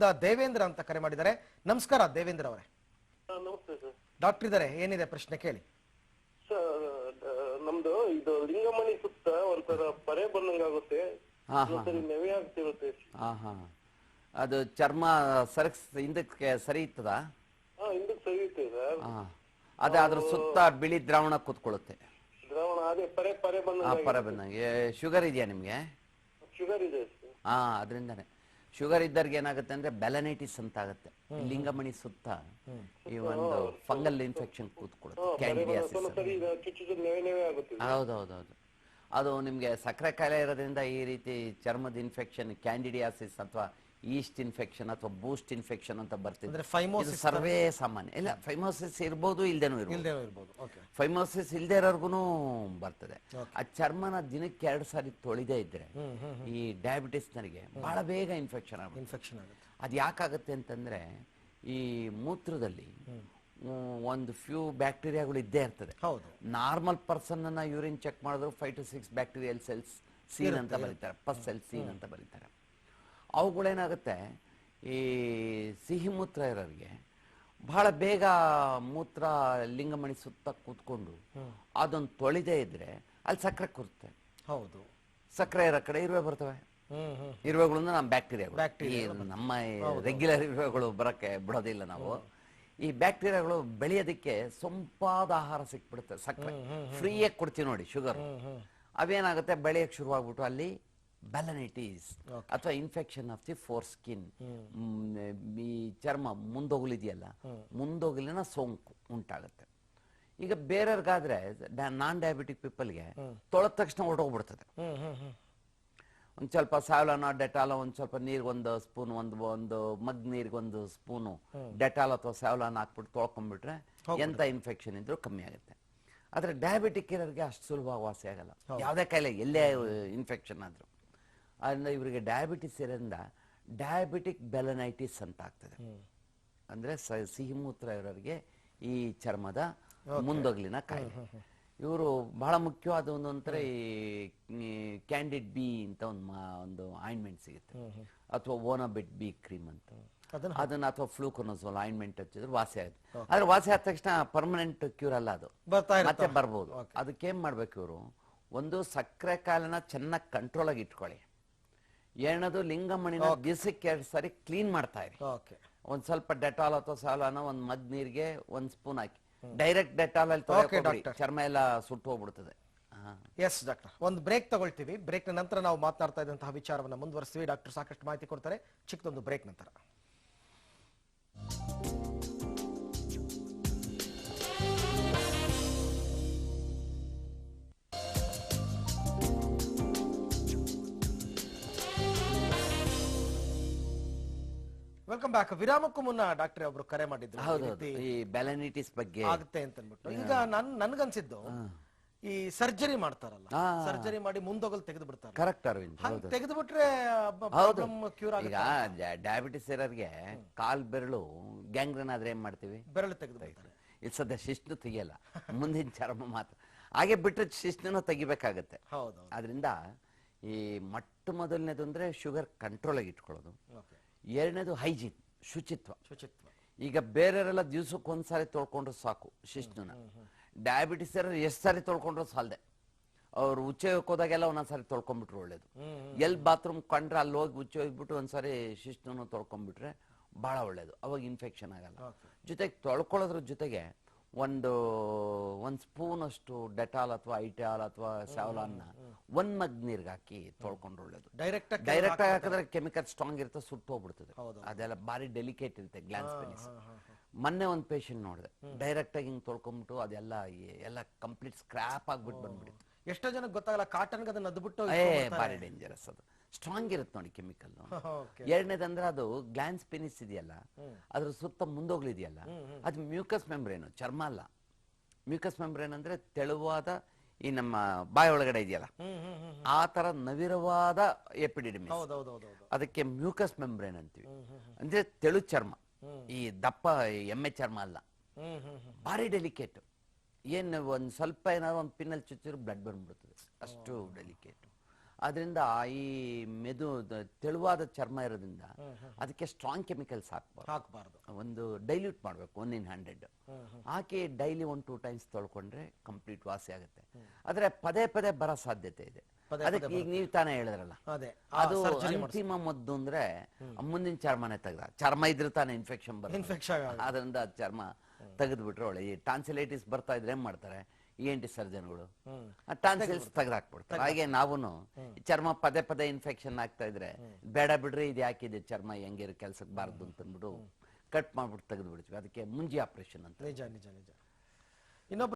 The- Devendra ಅಂತ ಕರೆ ಮಾಡಿದ್ದಾರೆ. ನಮಸ್ಕಾರ ದೇವೇಂದ್ರ ಅವರೇ. ನಮಸ್ತೆ ಸರ್. ಡಾಕ್ಟರ್ ಇದ್ದಾರೆ ಏನಿದೆ ಪ್ರಶ್ನೆ ಕೇಳಿ. ಸರ್ ನಮ್ದು ಇದು ಲಿಂಗಮಣಿ ಸುತ್ತ ಒಂಥರ ಪರೆ ಬಂದಂಗಾಗುತ್ತೆ. ಹಾ, ಹಾ. ಒಂದ್ಸರಿ ನೆವೆ ಆಗ್ತಿರುತ್ತೆ. ಹಾ ಹಾ. ಅದು ಚರ್ಮ ಸರಕ್ಸ್ ಹಿಂದಕ್ಕೆ ಸರಿ ಇತ್ತದ ಹಾ ಹಿಂದಕ್ಕೆ ಸರಿಯುತ್ತೆ ಸರ್. ಹಾ ಅದೇ ಅದ್ರ ಸುತ್ತ ಬಿಳಿ ದ್ರಾವಣ ಕೂತ್ಕೊಳ್ಳುತ್ತೆ. ದ್ರಾವಣ ಅದೇ ಪರೆ ಪರೆ ಆ ಬಂದಂಗ ಪರ ಬಂದಂಗೆ. ಶುಗರ್ ಇದೆಯಾ ನಿಮಗೆ? ಶುಗರ್ ಇದೆ ಸರ್. ಹಾ ಅದರಿಂದಾನೆ. ಶುಗರ್ ಇದ್ದವ್ರಿಗೆ ಏನಾಗುತ್ತೆ ಅಂದ್ರೆ ಬೆಲನೈಟಿಸ್ ಅಂತ ಆಗುತ್ತೆ. ಲಿಂಗಮಣಿ ಸುತ್ತ ಈ ಒಂದು ಫಂಗಲ್ ಇನ್ಫೆಕ್ಷನ್ ಆಗುತ್ತೆ. ಹೌದೌದೌದು. ಅದು ನಿಮಗೆ ಸಕ್ಕರೆ ಕಾಯಿಲೆ ಇರೋದ್ರಿಂದ ಈ ರೀತಿ ಚರ್ಮದ ಇನ್ಫೆಕ್ಷನ್ ಕ್ಯಾಂಡಿಡಿಯಾಸಿಸ್ ಅಥವಾ ಈಸ್ಟ್ ಇನ್ಫೆಕ್ಷನ್ ಅಥವಾ ಬೂಸ್ಟ್ ಇನ್ಫೆಕ್ಷನ್ ಅಂತ ಬರ್ತಿದೆ. ಸರ್ವೇ ಸಾಮಾನ್ಯ. ಇಲ್ಲ ಫೈಮೋಸಿಸ್ ಇರ್ಬೋದು ಇಲ್ದೇನೂ ಇರ್ಬೋದು. ಫೈಮೋಸಿಸ್ ಇಲ್ದೇ ಇರೋರ್ಗು ಬರ್ತದೆ. ಆ ಚರ್ಮನ ದಿನಕ್ಕೆ ಎರಡು ಸಾರಿ ತೊಳಿದೇ ಇದ್ರೆ ಈ ಡಯಾಬಿಟಿಸ್ ನನಗೆ ಬಹಳ ಬೇಗ ಇನ್ಫೆಕ್ಷನ್ ಆಗುತ್ತೆ ಇನ್ಫೆಕ್ಷನ್ ಆಗುತ್ತೆ. ಅದು ಯಾಕಾಗುತ್ತೆ ಅಂತಂದ್ರೆ ಈ ಮೂತ್ರದಲ್ಲಿ ಒಂದು ಫ್ಯೂ ಬ್ಯಾಕ್ಟೀರಿಯಾಗಳು ಇದ್ದೇ ಇರ್ತದೆ. ಹೌದು. ನಾರ್ಮಲ್ ಪರ್ಸನ್ ಅನ್ನ ಯೂರಿನ್ ಚೆಕ್ ಮಾಡಿದ್ರು five to six bacterial cells seen ಅಂತ ಬರೀತಾರೆ. ಪಸ್ ಸೆಲ್ ಸೀನ್ ಅಂತ ಬರೀತಾರೆ. ಅವುಗಳೇನಾಗುತ್ತೆ ಈ ಸಿಹಿ ಮೂತ್ರ ಇರೋರಿಗೆ ಬಹಳ ಬೇಗ ಮೂತ್ರ ಲಿಂಗಮಣಿ ಸುತ್ತ ಕೂತ್ಕೊಂಡು ಅದೊಂದು ತೊಳಿದೇ ಇದ್ರೆ ಅಲ್ಲಿ ಸಕ್ಕರೆ ಕೂರುತ್ತೆ ಹೌದು. ಸಕ್ಕರೆ ಇರೋ ಕಡೆ ಇರುವೆ ಬರ್ತವೆ. ಇರುವೆಗಳು ನಮ್ಮ ಬ್ಯಾಕ್ಟೀರಿಯಾಗಳು. ನಮ್ಮ ರೆಗ್ಯುಲರ್ ಇರುವೆಗಳು ಬರಕ್ಕೆ ಬಿಡೋದಿಲ್ಲ ನಾವು. ಈ ಬ್ಯಾಕ್ಟೀರಿಯಾಗಳು ಬೆಳೆಯೋದಕ್ಕೆ ಸೊಂಪಾದ ಆಹಾರ ಸಿಕ್ಬಿಡುತ್ತೆ ಸಕ್ಕರೆ. ಫ್ರೀಯಾಗಿ ಕೊಡ್ತೀವಿ ನೋಡಿ ಶುಗರ್ ಅವೇನಾಗುತ್ತೆ ಬೆಳೆಯಕ್ಕೆ ಶುರುವಾಗ್ಬಿಟ್ಟು ಅಲ್ಲಿ ಬೆಲನೈಟಿಸ್ ಅಥವಾ infection of the foreskin ಈ ಚರ್ಮ ಮುಂದೋಗಲಿದೆಯಲ್ಲ ಮುಂದೋಗಲಿನ ಸೋಂಕು ಉಂಟಾಗುತ್ತೆ. ಈಗ ಬೇರೆಯವ್ರಿಗಾದ್ರೆ ನಾನ್ ಡಯಾಬಿಟಿಕ್ ಪೀಪಲ್ಗೆ ತೊಳೆದ ತಕ್ಷಣ ಹೊರಟೋಗ್ಬಿಡ್ತದೆ. ಒಂದು ಸ್ವಲ್ಪ ಸಾವಲನ ಡೆಟಾಲ ಒಂದ್ ಸ್ವಲ್ಪ ನೀರ್ ಒಂದ್ ಸ್ಪೂನ್ ಒಂದು ಒಂದು ಮಗ್ ನೀರಿಗೊಂದು ಸ್ಪೂನು ಡೆಟಾಲ್ ಅಥವಾ ಸಾವಲನ ಹಾಕ್ಬಿಟ್ಟು ತೊಳ್ಕೊಂಡ್ಬಿಟ್ರೆ ಎಂತ ಇನ್ಫೆಕ್ಷನ್ ಇದ್ರೂ ಕಮ್ಮಿ ಆಗುತ್ತೆ. ಆದ್ರೆ ಡಯಾಬಿಟಿಕ್ ಇರೋರಿಗೆ ಅಷ್ಟು ಸುಲಭವಾಗಿ ವಾಸಿ ಆಗಲ್ಲ. ಯಾವುದೇ ಕಾಯಿಲೆ ಎಲ್ಲೇ ಇನ್ಫೆಕ್ಷನ್ ಆದ್ರೂ. ಅದರಿಂದ ಇವರಿಗೆ ಡಯಾಬಿಟಿಸ್ ಇರೋದ್ರಿಂದ ಡಯಾಬಿಟಿಕ್ ಬೆಲನೈಟಿಸ್ ಅಂತ ಆಗ್ತದೆ ಅಂದ್ರೆ ಸಿಹಿ ಮೂತ್ರ ಇರೋರಿಗೆ ಈ ಚರ್ಮದ ಮುಂದೊಗ್ಲಿನ ಕಾಯಿಲೆ. ಇವರು ಬಹಳ ಮುಖ್ಯವಾದ ಒಂದು ಒಂಥರ ಈ ಕ್ಯಾಂಡಿಡ್ ಬಿ ಅಂತ ಒಂದು ಮಾ- ಒಂದು ಆಯಿಂಟ್ಮೆಂಟ್ ಸಿಗುತ್ತೆ. ಅಥವಾ ಓನಬಿಟ್ ಬಿ ಕ್ರೀಮ್ ಅಂತ. ಅದನ್ನ ಅಥವಾ ಫ್ಲೂಕೊನೋಸೋಲ್ ಆಯಿಂಟ್ಮೆಂಟ್ ಹಚ್ಚಿದ್ರೆ ವಾಸಿ ಆಗುತ್ತೆ ಆದ್ರೆ ವಾಸಿ ಆದ ತಕ್ಷಣ ಪರ್ಮನೆಂಟ್ ಕ್ಯೂರ್ ಅಲ್ಲ ಅದು. ಮತ್ತೆ ಬರ್ಬೋದು. ಅದಕ್ಕೆ ಏನ್ ಮಾಡ್ಬೇಕು ಇವರು? ಒಂದು ಸಕ್ಕರೆ ಕಾಲನ ಚೆನ್ನಾಗಿ ಕಂಟ್ರೋಲ್ ಆಗಿ ಇಟ್ಕೊಳ್ಳಿ. ಎರಡನೇದು ಲಿಂಗಮಣಿನ ಬಿಸಿಕ್ಕೆ ಎರಡು ಸಾರಿ ಕ್ಲೀನ್ ಮಾಡ್ತಾ ಇರಿ. ಓಕೆ ಒಂದ್ ಸ್ವಲ್ಪ ಡೆಟಾಲ್ ಅಥವಾ ಸಾಲನ ಒಂದ್ ಮಗ್ ನೀರಿಗೆ ಒಂದ್ ಸ್ಪೂನ್ ಹಾಕಿ. ಡೈರೆಕ್ಟ್ ಡೆಟಾಲ್ ಅಲ್ಲಿ Okay, ತೊಳ್ಯಾಕ್ doctor. ಚರ್ಮ ಎಲ್ಲ ಸುಟ್ಟು ಹೋಗ್ಬಿಡ್ತದೆ. ಹಾ. ಎಸ್ ಡಾಕ್ಟರ್ ಒಂದು ಬ್ರೇಕ್ ತಗೊಳ್ತೀವಿ. ಬ್ರೇಕ್ ನಂತರ ನಾವು ಮಾತನಾಡ್ತಾ ಇದ್ದಂತಹ ವಿಚಾರವನ್ನ ಮುಂದುವರಿಸ್ತೀವಿ. ಡಾಕ್ಟರ್ ಸಾಕಷ್ಟು ಮಾಹಿತಿ ಕೊಡ್ತಾರೆ. ಚಿಕ್ಕದೊಂದು ಬ್ರೇಕ್ ನಂತರ. ವೆಲ್ಕಮ್ ಬ್ಯಾಕ್ ವಿರಾಮಕ್ಕೂ ಮುನ್ನ ಡಾಕ್ಟರ್ ಒಬ್ರು ಕರೆ ಮಾಡಿದ್ರು ಈ ಹೌದೌದು. ರೀತಿ ಈ ಬೆಲನಿಟಿಸ್ ಬಗ್ಗೆ. ಆಗುತ್ತೆ ಅಂತ ಅನ್ಬಿಟ್ಟು ಈಗ ನನ್ ನನ್ಗನ್ಸಿದ್ದು ಈ ಸರ್ಜರಿ ಮಾಡ್ತಾರಲ್ಲ ಹಾ. ಸರ್ಜರಿ ಮಾಡಿ ಮುಂದೋಗಲ್ ತೆಗೆದು ಬಿಡ್ತಾರೆ ಕರೆಕ್ಟ್ ಅರವಿಂದ್. ಹಂಗ್ ಹೌದು. ತೆಗೆದು ಬಿಟ್ರೆ ಹೌದು. ಪ್ರಾಬ್ಲಮ್ ಕ್ಯೂರ್ ಈಗ ಆಗುತ್ತೆ ಡಯಾಬಿಟಿಸ್ ಇರೋರಿಗೆ ಕಾಲ್ ಬೆರಳು ಗ್ಯಾಂಗ್ರನ್ ಆದ್ರೆ ಏನ್ ಮಾಡ್ತೀವಿ? ಬೆರಳು ತೆಗೆದು ಬಿಡ್ತಾರೆ ಇಲ್ಲಿ ಸದ್ಯ ಶಿಸ್ತು ತೆಗಿಯಲ್ಲ. ಮುಂದಿನ ಚರ್ಮ ಮಾತ್ರ. ಹಾಗೆ ಬಿಟ್ಟರೆ ಶಿಸ್ತು ತೆಗಿಬೇಕಾಗತ್ತೆ. ಹೌದು ಅದರಿಂದ ಈ ಮೊಟ್ಟ ಮೊದಲನೇದು ಅಂದ್ರೆ ಶುಗರ್ ಕಂಟ್ರೋಲ್ ಆಗಿ ಇಟ್ಕೊಳ್ಳೋದು. ಎರಡನೇದು ಹೈಜೀನ್ ಶುಚಿತ್ವ. ಶುಚಿತ್ವ. ಈಗ ಬೇರೆಯವರೆಲ್ಲ ದಿವಸಕ್ಕೆ ಒಂದ್ಸಾರಿ ತೊಳ್ಕೊಂಡ್ರೆ ಸಾಕು ಶಿಷ್ಟನ ಡಯಾಬಿಟಿಸ್ ಎಷ್ಟು ಸಾರಿ ತೊಳ್ಕೊಂಡ್ರೆ ಸಾಲದೆ. ಅವ್ರು ಉಚ್ಚೆ ಹೋದಾಗೆಲ್ಲ ಒಂದೊಂದ್ಸಾರಿ ತೊಳ್ಕೊಂಡ್ಬಿಟ್ರು ಒಳ್ಳೇದು. ಎಲ್ಲಿ ಬಾತ್ರೂಮ್ ಕಂಡ್ರೆ ಅಲ್ಲಿ ಹೋಗಿ ಉಚ್ಚೆ ಹೋಗ್ಬಿಟ್ಟು ಒಂದ್ಸಾರಿ ಶಿಷ್ಟನ್ನು ತೊಳ್ಕೊಂಡ್ಬಿಟ್ರೆ ಬಹಳ ಒಳ್ಳೇದು ಅವಾಗ ಇನ್ಫೆಕ್ಷನ್ ಆಗಲ್ಲ. ಜೊತೆಗೆ ತೊಳ್ಕೊಳ್ಳೋದ್ರ ಜೊತೆಗೆ ಒಂದು ಒಂದ್ ಸ್ಪೂನ್ ಅಷ್ಟು ಡೆಟಾಲ್ ಅಥವಾ ಐಟಾಲ್ ಅಥವಾ ಸ್ಯಾವಲಾನ್ನ ಒಂದ್ ಮಗ್ ನೀರ್ಗೆ ಹಾಕಿ ತೊಳ್ಕೊಂಡು ಒಳ್ಳೇದು. ಡೈರೆಕ್ಟ್ ಡೈರೆಕ್ಟ್ ಆಗಿ ಹಾಕಿದ್ರೆ ಕೆಮಿಕಲ್ ಸ್ಟ್ರಾಂಗ್ ಇರುತ್ತೆ ಸುಟ್ಟು ಹೋಗ್ಬಿಡ್ತದೆ. ಅದೆಲ್ಲ ಭಾರಿ ಡೆಲಿಕೇಟ್ ಇರುತ್ತೆ ಗ್ಲಾನ್ಸ್ ಪೆನಿಸ್ ಮೊನ್ನೆ ಒಂದು ಪೇಷಂಟ್ ನೋಡಿದೆ. ಡೈರೆಕ್ಟ್ ಆಗಿ ಹಿಂಗ್ ತೊಳ್ಕೊಂಬಿಟ್ಟು ಅದೆಲ್ಲ ಎಲ್ಲ ಕಂಪ್ಲೀಟ್ ಸ್ಕ್ರಾಪ್ ಆಗ್ಬಿಟ್ಟು ಬಂದ್ಬಿಟ್ಟಿತ್ತು ಎಷ್ಟೋ ಜನಕ್ಕೆ ಗೊತ್ತಾಗಲ್ಲ ಕಾಟನ್ಗೆ ಅದನ್ನ ಅದ್ಬಿಟ್ಟು ಏ ಭಾರಿ ಡೇಂಜರಸ್ ಅದು. ಸ್ಟ್ರಾಂಗ್ ಇರುತ್ತೆ ನೋಡಿ ಕೆಮಿಕಲ್ ಎರಡನೇದಂದ್ರೆ ಅದು ಗ್ಲಾನ್ಸ್ ಪೆನಿಸ್ ಇದೆಯಲ್ಲ ಅದ್ರ ಸುತ್ತ ಮುಂದೋಗ್ಲಿದೆಯಲ್ಲ ಅದು ಮ್ಯೂಕಸ್ ಮೆಂಬ್ರೇನು ಚರ್ಮ ಅಲ್ಲ. ಮ್ಯೂಕಸ್ ಮೆಂಬ್ರೇನ್ ಅಂದ್ರೆ ತೆಳುವಾದ ಈ ನಮ್ಮ ಬಾಯಿ ಒಳಗಡೆ ಇದೆಯಲ್ಲ ಆ ತರ ನವಿರವಾದ ಎಪಿಡಿಡಿಮಿ ಅದಕ್ಕೆ ಮ್ಯೂಕಸ್ ಮೆಂಬ್ರೇನ್ ಅಂತೀವಿ. ಅಂದ್ರೆ ತೆಳು ಚರ್ಮ ಈ ದಪ್ಪ ಎಮ್ಮೆ ಚರ್ಮ ಅಲ್ಲ. ಭಾರಿ ಡೆಲಿಕೇಟ್ ಏನು ಒಂದು ಸ್ವಲ್ಪ ಏನಾದ್ರು ಒಂದು ಪಿನ್ನಲ್ಲಿ ಚುಚ್ಚಿದ್ರು ಬ್ಲಡ್ ಬಂದ್ಬಿಡ್ತದೆ. ಅಷ್ಟು ಡೆಲಿಕೇಟ್ ಅದರಿಂದ ಈ ಮೆದು ತೆಳುವಾದ ಚರ್ಮ ಇರೋದ್ರಿಂದ ಅದಕ್ಕೆ ಸ್ಟ್ರಾಂಗ್ ಕೆಮಿಕಲ್ಸ್ ಹಾಕ್ಬಾರ್ದು. ಹಾಕಬಾರ್ದು. ಒಂದು ಡೈಲ್ಯೂಟ್ ಮಾಡಬೇಕು ಒನ್ ಇನ್ ಹಂಡ್ರೆಡ್ ಹಾಕಿ ಡೈಲಿ ಒನ್ ಟೂ ಟೈಮ್ಸ್ ತೊಳ್ಕೊಂಡ್ರೆ ಕಂಪ್ಲೀಟ್ ವಾಸಿ ಆಗುತ್ತೆ. ಆದ್ರೆ ಪದೇ ಪದೇ ಬರೋ ಸಾಧ್ಯತೆ ಇದೆ. ಅದಕ್ಕೆ ಈಗ ನೀವು ತಾನೇ ಹೇಳಿದ್ರಲ್ಲ. ಅದೇ ಅಂತಿಮ ಮದ್ದು ಅಂದ್ರೆ ಮುಂದಿನ ಚರ್ಮನೆ ತೆಗ್ದ. ಚರ್ಮ ಇದ್ರೆ ತಾನೇ ಇನ್ಫೆಕ್ಷನ್ ಬರುತ್ತೆ. ಇನ್ಫೆಕ್ಷನ್ ಅದರಿಂದ ಚರ್ಮ ತೆಗೆದ್ಬಿಟ್ರೆ ಒಳ್ಳೆ. ಈ ಟಾನ್ಸಿಲೈಟಿಸ್ ಬರ್ತಾ ಇದ್ರೆ ಏನ್ ಮಾಡ್ತಾರೆ? ಇ ಎನ್ ಟಿ ಸರ್ಜನ್ಗಳು ಟಾನ್ಸಿಲ್ಸ್ ತೆಗೆದು ಹಾಕ್ಬಿಡ್ತಾರೆ ಹಾಗೆ ನಾವು ಚರ್ಮ ಪದೇ ಪದೇ ಇನ್ಫೆಕ್ಷನ್ ಆಗ್ತಾ ಇದ್ರೆ ಬೇಡ ಬಿಡ್ರಿ ಇದು ಯಾಕಿದೆ ಚರ್ಮ ಹೆಂಗಿರ ಕೆಲ್ಸಕ್ಕೆ ಬಾರದು ಅಂತ ಅಂದ್ಬಿಟ್ಟು ಕಟ್ ಮಾಡ್ಬಿಟ್ಟು ತೆಗೆದು ಬಿಡ್ತೀವಿ ಅದಕ್ಕೆ ಮುಂಜಿ ಆಪರೇಷನ್ ಅಂತ. ನಿಜ ನಿಜ ನಿಜ. ಇನ್ನೊಬ್ರು